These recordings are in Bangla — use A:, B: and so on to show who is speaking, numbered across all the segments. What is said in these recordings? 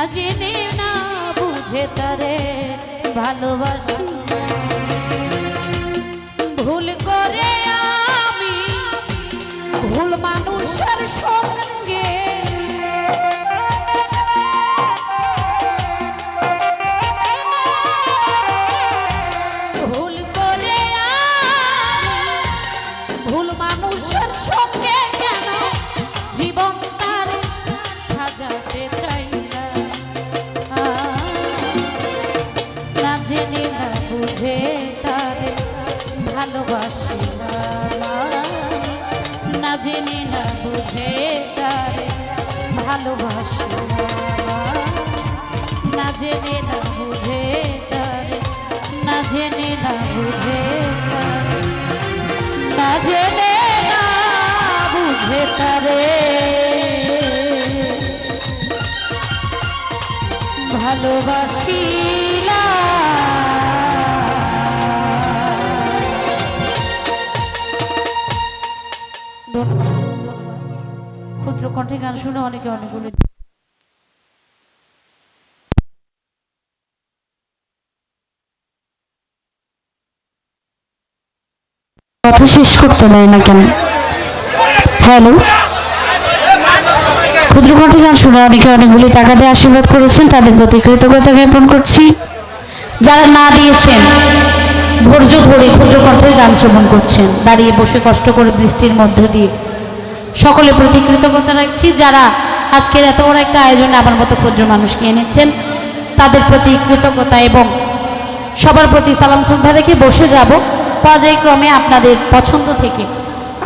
A: না জেনে না বুঝে তারে ভালোবাসি। ভুল করে আমি ভুল মানুষের সঙ্গে জেনে না বুঝে তারে ভালোবাসি না। জেনে না বুঝে তারে, না জেনে না বুঝে তারে। না জেনে না বুঝে তারে। ভালোবাসিলা শুনে অনেকে অনেকগুলো
B: কথা শেষ করতে দেয় না কেন? হ্যালো? ক্ষুদ্র কণ্ঠে গান শুনে অনেকে অনেকগুলি টাকা দিয়ে আশীর্বাদ করেছেন, তাদের প্রতি কৃতজ্ঞতা জ্ঞাপন করছি। যারা না দিয়েছেন, ধৈর্য ধরে ক্ষুদ্র কণ্ঠের গান শ্রবণ করছেন, দাঁড়িয়ে বসে কষ্ট করে বৃষ্টির মধ্য দিয়ে। সকলের প্রতি কৃতজ্ঞতা রাখছি। যারা আজকের এত বড় একটা আয়োজনে আমার মতো ক্ষুদ্র মানুষকে এনেছেন, তাদের প্রতি কৃতজ্ঞতা এবং সবার প্রতি সালাম শ্রদ্ধা রেখে বসে যাব। পর্যায়ক্রমে আপনাদের পছন্দ থেকে,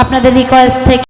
B: আপনাদের রিকোয়েস্ট থেকে